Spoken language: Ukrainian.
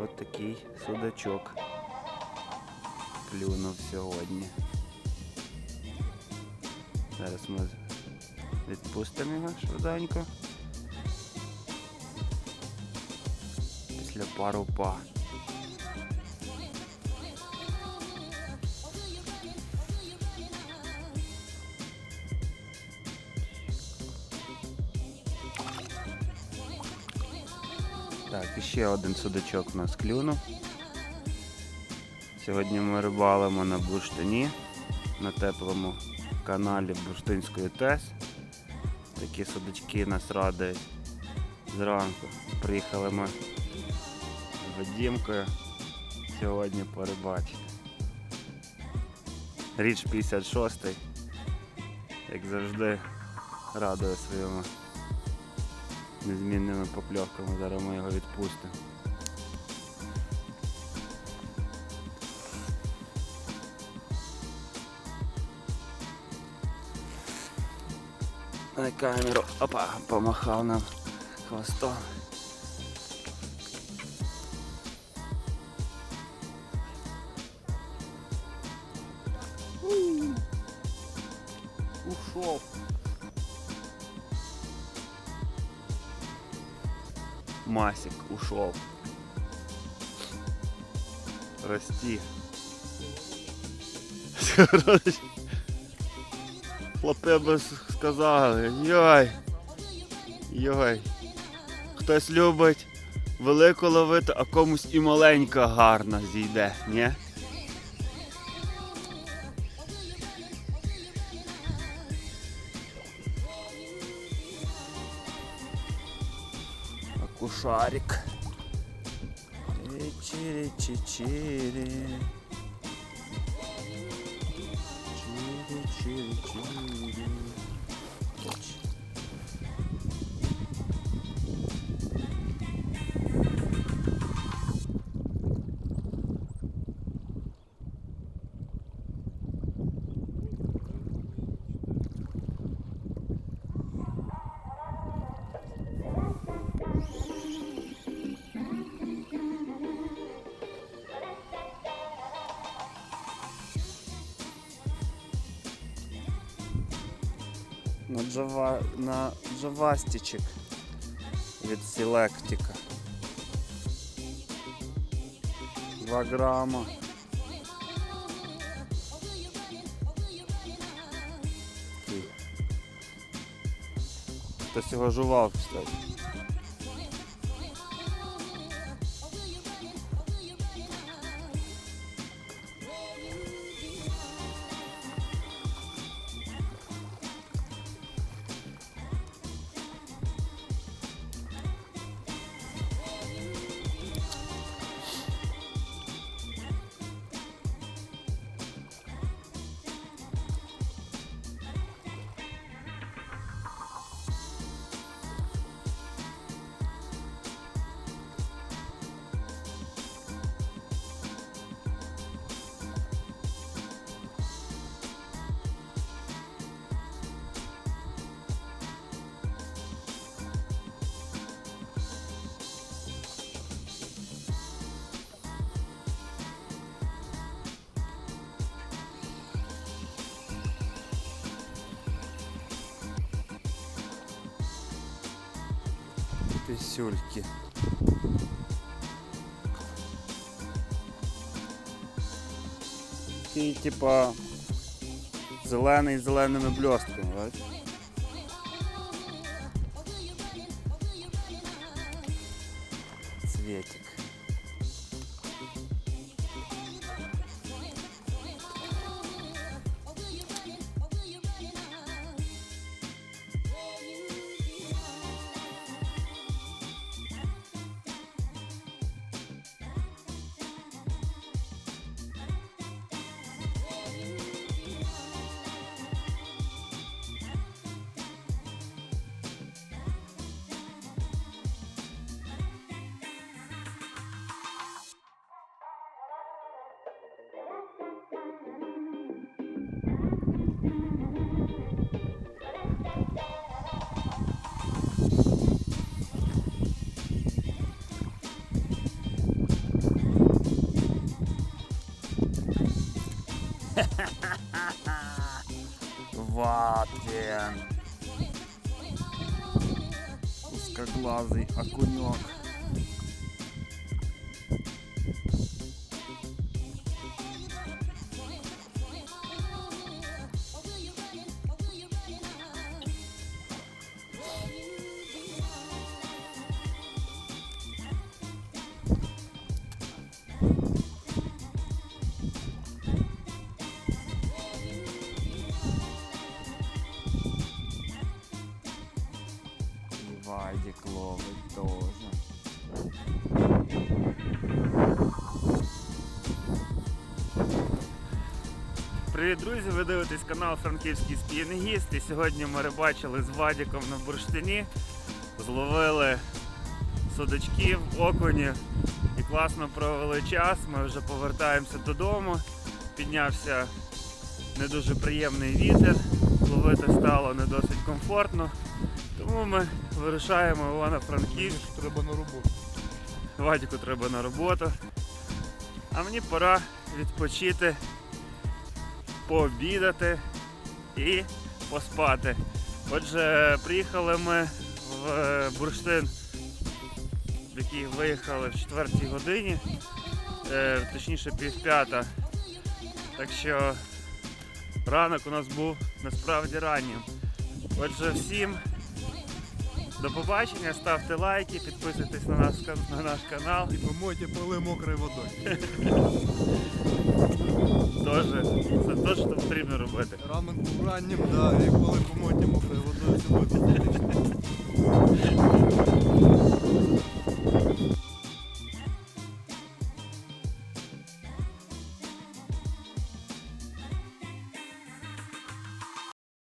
От такий судачок клюнув сьогодні. Зараз ми відпустимо його швиденько. Після парупа. Так, і ще один судачок у нас клюнув. Сьогодні ми рибалимо на бурштині, на теплому каналі Бурштинської ТЕС. Такі судачки нас радують зранку. Приїхали ми з Вадімкою сьогодні порибачити. Річ 56, як завжди, радує незмінними покльовками. Зараз ми його відпустимо. На камеру опа, помахав нам хвостом. Ушов. Масик ушел. Расти. Хлопи би сказали, йой. Йой. Хтось любить велику ловити, а комусь і маленька гарна зійде, ні? Акушарик. Чири-чири-чири. Чири-чири-чири. На, джава... на джавастичек від Селектика. 2 грама. Хтось його жував, кстати. Пісюльки. Такий, типа, зелений з зеленими блістками, бачиш? Цветик. Хватит. Узкоглазый окунек. Вадик ловить тоже. Привіт, друзі! Ви дивитесь канал Франківський спінгіст. І сьогодні ми рибачили з Вадиком на бурштині. Зловили судачків, окунів і класно провели час. Ми вже повертаємося додому. Піднявся не дуже приємний вітер. Ловити стало не досить комфортно. Тому ми вирушаємо в Івано-Франківськ. Треба на роботу. Вадіку треба на роботу. А мені пора відпочити, пообідати і поспати. Отже, приїхали ми в е, бурштин, в який виїхали в 4 годині, е, точніше пів п'ята. Так що ранок у нас був насправді раннім. Отже, всім до побачення, ставте лайки, підписуйтесь на наш, на наш канал. І помойте поли мокрою водою. Тоже, це те, що потрібно робити. Рамен був раннім, да, і коли помойте мокрою водою, це буде.